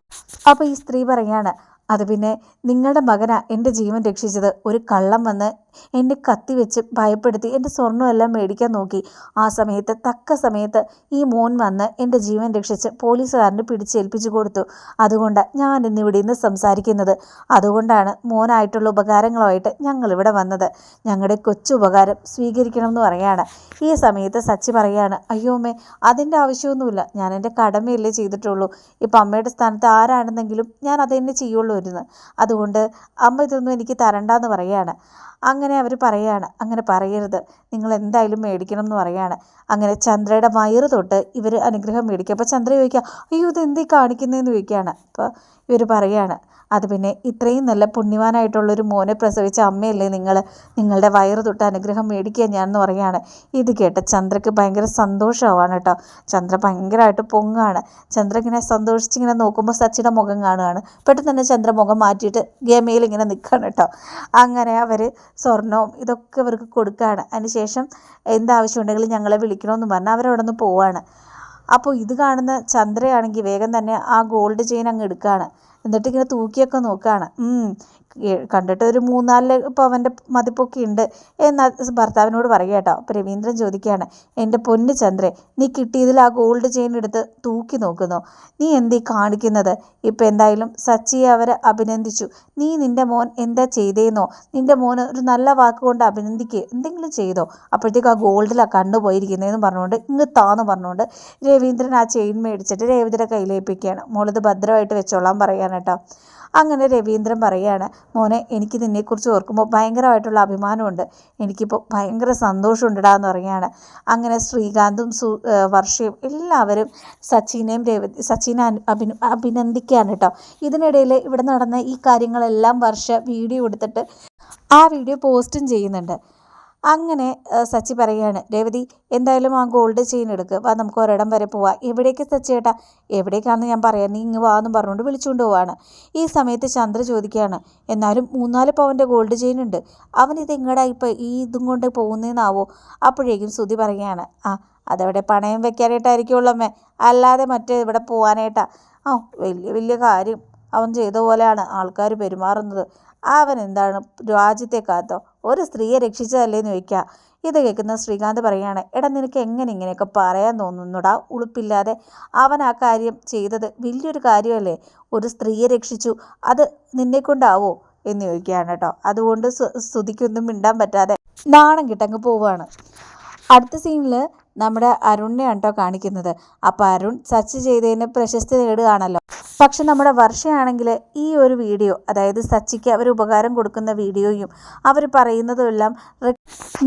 അപ്പോൾ ഈ സ്ത്രീ പറയാണ് അത് പിന്നെ നിങ്ങളുടെ മകനാ എന്റെ ജീവൻ രക്ഷിച്ചത്. ഒരു കള്ളം വന്ന് എന്നെ കത്തിവെച്ച് ഭയപ്പെടുത്തി എന്റെ സ്വർണമെല്ലാം മേടിക്കാൻ നോക്കി. ആ സമയത്ത് തക്ക സമയത്ത് ഈ മോൻ വന്ന് എന്റെ ജീവൻ രക്ഷിച്ച് പോലീസുകാരന് പിടിച്ചേൽപ്പിച്ചു കൊടുത്തു. അതുകൊണ്ട് ഞാൻ ഇന്നിവിടെ നിന്ന് സംസാരിക്കുന്നത്. അതുകൊണ്ടാണ് മോനായിട്ടുള്ള ഉപകാരങ്ങളുമായിട്ട് ഞങ്ങളിവിടെ വന്നത്. ഞങ്ങളുടെ കൊച്ചു ഉപകാരം സ്വീകരിക്കണം എന്ന് പറയാണ്. ഈ സമയത്ത് സച്ചി പറയാണ് അയ്യോമ്മേ അതിന്റെ ആവശ്യമൊന്നുമില്ല. ഞാൻ എന്റെ കടമയല്ലേ ചെയ്തിട്ടുള്ളൂ. ഇപ്പം അമ്മയുടെ സ്ഥാനത്ത് ആരാണെന്നെങ്കിലും ഞാൻ അതെന്നെ ചെയ്യുള്ളൂ ഇരുന്ന് അതുകൊണ്ട് അമ്മ ഇതൊന്നും എനിക്ക് തരണ്ടെന്ന് പറയാണ് അങ്ങനെ അവർ പറയാണ്. അങ്ങനെ പറയരുത്. നിങ്ങൾ എന്തായാലും മേടിക്കണം എന്ന് പറയാണ്. അങ്ങനെ ചന്ദ്രയുടെ വയറ് തൊട്ട് ഇവർ അനുഗ്രഹം മേടിക്കുക അപ്പോൾ ചന്ദ്ര ചോദിക്കുക അയ്യോ ഇത് എന്തേ കാണിക്കുന്നതെന്ന് ചോദിക്കുകയാണ്. അപ്പോൾ ഇവർ പറയാണ് അത് പിന്നെ ഇത്രയും നല്ല പുണ്യവാനായിട്ടുള്ളൊരു മോനെ പ്രസവിച്ച അമ്മയല്ലേ നിങ്ങൾ നിങ്ങളുടെ വയറ് തൊട്ട് അനുഗ്രഹം മേടിക്കുക ഞാനെന്ന് പറയുകയാണ് ഇത് കേട്ട ചന്ദ്രക്ക് ഭയങ്കര സന്തോഷമാവാണ് കേട്ടോ. ചന്ദ്ര ഭയങ്കരമായിട്ട് പൊങ്ങാണ്. ചന്ദ്ര ഇങ്ങനെ സന്തോഷിച്ചിങ്ങനെ നോക്കുമ്പോൾ സച്ചിയുടെ മുഖം കാണുകയാണ് പെട്ടെന്ന് തന്നെ ചന്ദ്ര മുഖം മാറ്റിയിട്ട് ഗമയിൽ ഇങ്ങനെ നിൽക്കുകയാണ് കേട്ടോ. അങ്ങനെ അവർ സ്വർണവും ഇതൊക്കെ ഇവർക്ക് കൊടുക്കുകയാണ് അതിനുശേഷം എന്താവശ്യമുണ്ടെങ്കിലും ഞങ്ങളെ വിളിക്കണമെന്ന് പറഞ്ഞാൽ അവരവിടെ നിന്ന് പോവാണ്. അപ്പോൾ ഇത് കാണുന്ന ചന്ദ്രയാണെങ്കിൽ വേഗം തന്നെ ആ ഗോൾഡ് ചെയിൻ അങ്ങ് എടുക്കുകയാണ് എന്നിട്ട് ഇങ്ങനെ തൂക്കിയൊക്കെ നോക്കുകയാണ് കണ്ടിട്ട് ഒരു മൂന്നാൽ പവന്റെ മതിപ്പൊക്കെ ഉണ്ട്. എന്ന് ഭർത്താവിനോട് പറയുക കേട്ടോ അപ്പോൾ രവീന്ദ്രൻ ചോദിക്കുകയാണ് എന്റെ പൊന്ന് ചന്ദ്രൻ നീ കിട്ടിയതിൽ ആ ഗോൾഡ് ചെയിൻ എടുത്ത് തൂക്കി നോക്കുന്നു. നീ എന്തീ കാണിക്കുന്നത്? ഇപ്പം എന്തായാലും സച്ചിയെ അവരെ അഭിനന്ദിച്ചു. നീ നിന്റെ മോൻ എന്താ ചെയ്തേന്നോ? നിന്റെ മോൻ ഒരു നല്ല വാക്കുകൊണ്ട് അഭിനന്ദിക്കുക എന്തെങ്കിലും ചെയ്തോ? അപ്പോഴത്തേക്കും ആ ഗോൾഡിലാണ് കണ്ടുപോയിരിക്കുന്നതെന്ന് പറഞ്ഞുകൊണ്ട് ഇങ്ങ് താന്ന് പറഞ്ഞുകൊണ്ട് രവീന്ദ്രൻ ആ ചെയിൻ മേടിച്ചിട്ട് രവീന്ദ്രന്റെ കയ്യിലേൽപ്പിക്കുകയാണ്. മോളിത് ഭദ്രമായിട്ട് വെച്ചോളാം പറയാൻ കേട്ടോ. അങ്ങനെ രവീന്ദ്രൻ പറയുകയാണ് മോനെ എനിക്ക് നിന്നെക്കുറിച്ച് ഓർക്കുമ്പോൾ ഭയങ്കരമായിട്ടുള്ള അഭിമാനമുണ്ട്. എനിക്കിപ്പോൾ ഭയങ്കര സന്തോഷമുണ്ടടാ എന്ന് പറയുകയാണ്. അങ്ങനെ ശ്രീകാന്തും സു വർഷയും എല്ലാവരും സച്ചിനെയും രവി സച്ചിനെ അഭിന അഭിനന്ദിക്കുകയാണ് കേട്ടോ. ഇതിനിടയിൽ ഇവിടെ നടന്ന ഈ കാര്യങ്ങളെല്ലാം വർഷ വീഡിയോ എടുത്തിട്ട് ആ വീഡിയോ പോസ്റ്റും ചെയ്യുന്നുണ്ട്. അങ്ങനെ സച്ചി പറയുകയാണ് രേവതി എന്തായാലും ആ ഗോൾഡ് ചെയിൻ എടുക്കുക വാ നമുക്ക് ഒരിടം വരെ പോവാം. എവിടേക്ക് സച്ചി ചേട്ടാ എവിടേക്കാണെന്ന് ഞാൻ പറയാം. നീ ഇങ്ങ് വാ എന്ന് പറഞ്ഞുകൊണ്ട് വിളിച്ചുകൊണ്ട് പോവാണ്. ഈ സമയത്ത് ചന്ദ്ര ചോദിക്കുകയാണ് എന്നാലും മൂന്നാൽ പവന്റെ ഗോൾഡ് ചെയിൻ ഉണ്ട്. അവൻ ഇത് എങ്ങടാ ഇപ്പം ഈ ഇതും കൊണ്ട് പോകുന്നതെന്നാവോ അപ്പോഴേക്കും ശ്രുതി പറയുകയാണ് ആ അതവിടെ പണയം വെക്കാനായിട്ടായിരിക്കുമല്ലോ അല്ലാതെ മറ്റേ ഇവിടെ പോകാനായിട്ടാ ആ വലിയ വലിയ കാര്യം. അവൻ ചെയ്ത പോലെയാണ് ആൾക്കാർ പെരുമാറുന്നത്. അവൻ എന്താണ് രാജ്യത്തെ കാത്തോ? ഒരു സ്ത്രീയെ രക്ഷിച്ചതല്ലേന്ന് ചോദിക്കുക ഇത് കേൾക്കുന്ന ശ്രീകാന്ത് പറയുകയാണ് എടാ നിനക്ക് എങ്ങനെ ഇങ്ങനെയൊക്കെ പറയാൻ തോന്നുന്നുടാ? ഉളുപ്പില്ലാതെ അവൻ ആ കാര്യം ചെയ്തത് വലിയൊരു കാര്യമല്ലേ? ഒരു സ്ത്രീയെ രക്ഷിച്ചു അത് നിന്നെ കൊണ്ടാവോ? എന്ന് ചോദിക്കുകയാണ് കേട്ടോ. അതുകൊണ്ട് സ്തുതിക്കൊന്നും മിണ്ടാൻ പറ്റാതെ നാണം കിട്ടങ്ങ് പോവുകയാണ്. അടുത്ത സീനിൽ നമ്മുടെ അരുണിനെയാണ് കേട്ടോ കാണിക്കുന്നത്. അപ്പോൾ അരുൺ സെർച്ച് ചെയ്തതിന് പ്രശസ്തി നേടുകയാണല്ലോ. പക്ഷെ നമ്മുടെ വർഷയാണെങ്കിൽ ഈ ഒരു വീഡിയോ അതായത് സച്ചിക്ക് അവർ ഉപകാരം കൊടുക്കുന്ന വീഡിയോയും അവർ പറയുന്നതുമെല്ലാം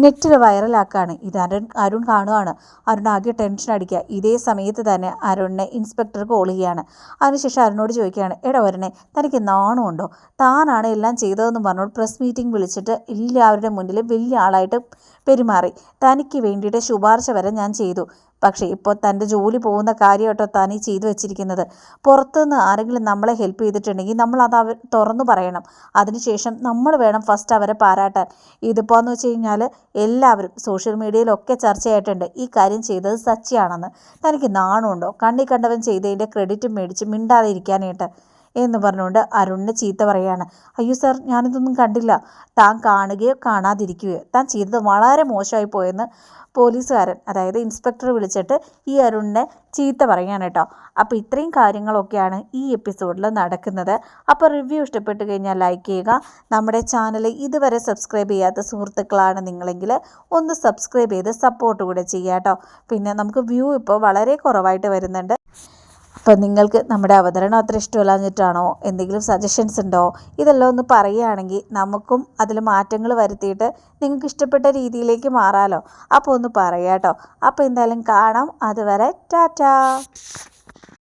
നെറ്റിൽ വൈറലാക്കാണ്. ഇത് അരുൺ അരുൺ കാണുകയാണ് അരുൺ ആകെ ടെൻഷൻ അടിക്കുക. ഇതേ സമയത്ത് തന്നെ അരുണിനെ ഇൻസ്പെക്ടർ കോൾ ചെയ്യുകയാണ് അതിനുശേഷം അരുണോട് ചോദിക്കുകയാണ് എടാ വരണേ തനിക്ക് നാണമുണ്ടോ താനാണ് എല്ലാം ചെയ്തതെന്ന് പറഞ്ഞോട് പ്രസ് മീറ്റിംഗ് വിളിച്ചിട്ട് എല്ലാവരുടെ മുന്നിൽ വലിയ ആളായിട്ട് പെരുമാറി. തനിക്ക് വേണ്ടിയിട്ട് ശുപാർശ വരെ ഞാൻ ചെയ്തു. പക്ഷേ ഇപ്പോൾ തന്റെ ജോലി പോകുന്ന കാര്യമായിട്ടോ തനി ചെയ്തു വെച്ചിരിക്കുന്നത്. പുറത്തുനിന്ന് ആരെങ്കിലും നമ്മളെ ഹെൽപ്പ് ചെയ്തിട്ടുണ്ടെങ്കിൽ നമ്മൾ അത് അവർ തുറന്നു പറയണം. അതിനുശേഷം നമ്മൾ വേണം ഫസ്റ്റ് അവരെ പാരാട്ടാൻ. ഇതിപ്പോൾ എന്ന് വെച്ച് കഴിഞ്ഞാൽ എല്ലാവരും സോഷ്യൽ മീഡിയയിലൊക്കെ ചർച്ചയായിട്ടുണ്ട്. ഈ കാര്യം ചെയ്തത് സച്ചിയാണെന്ന്. തനിക്ക് നാണമുണ്ടോ? കണ്ണി കണ്ടവൻ ചെയ്തതിന്റെ ക്രെഡിറ്റ് മേടിച്ച് മിണ്ടാതെ ഇരിക്കാനായിട്ട് എന്ന് പറഞ്ഞുകൊണ്ട് അരുണിനെ ചീത്ത പറയുകയാണ്. അയ്യോ സാർ ഞാനിതൊന്നും കണ്ടില്ല. താൻ കാണുകയോ കാണാതിരിക്കുകയോ. താൻ ചെയ്തത് വളരെ മോശമായി പോയെന്ന് പോലീസുകാരൻ അതായത് ഇൻസ്പെക്ടർ വിളിച്ചിട്ട് ഈ അരുണിനെ ചീത്ത പറയുകയാണ് കേട്ടോ. അപ്പോൾ ഇത്രയും കാര്യങ്ങളൊക്കെയാണ് ഈ എപ്പിസോഡിൽ നടക്കുന്നത്. അപ്പോൾ റിവ്യൂ ഇഷ്ടപ്പെട്ട് കഴിഞ്ഞാൽ ലൈക്ക് ചെയ്യുക. നമ്മുടെ ചാനൽ ഇതുവരെ സബ്സ്ക്രൈബ് ചെയ്യാത്ത സുഹൃത്തുക്കളാണ് നിങ്ങളെങ്കിൽ ഒന്ന് സബ്സ്ക്രൈബ് ചെയ്ത് സപ്പോർട്ട് കൂടെ ചെയ്യുക കേട്ടോ. പിന്നെ നമുക്ക് വ്യൂ ഇപ്പോൾ വളരെ കുറവായിട്ട് വരുന്നുണ്ട്. അപ്പോൾ നിങ്ങൾക്ക് നമ്മുടെ അവതരണം അത്ര ഇഷ്ടമല്ലാഞ്ഞിട്ടാണോ? എന്തെങ്കിലും സജഷൻസ് ഉണ്ടോ? ഇതെല്ലാം ഒന്ന് പറയുകയാണെങ്കിൽ നമുക്കും അതിൽ മാറ്റങ്ങൾ വരുത്തിയിട്ട് നിങ്ങൾക്ക് ഇഷ്ടപ്പെട്ട രീതിയിലേക്ക് മാറാമല്ലോ അപ്പോൾ ഒന്ന് പറയാം കേട്ടോ. അപ്പോൾ എന്തായാലും കാണാം. അതുവരെ ടാറ്റാ.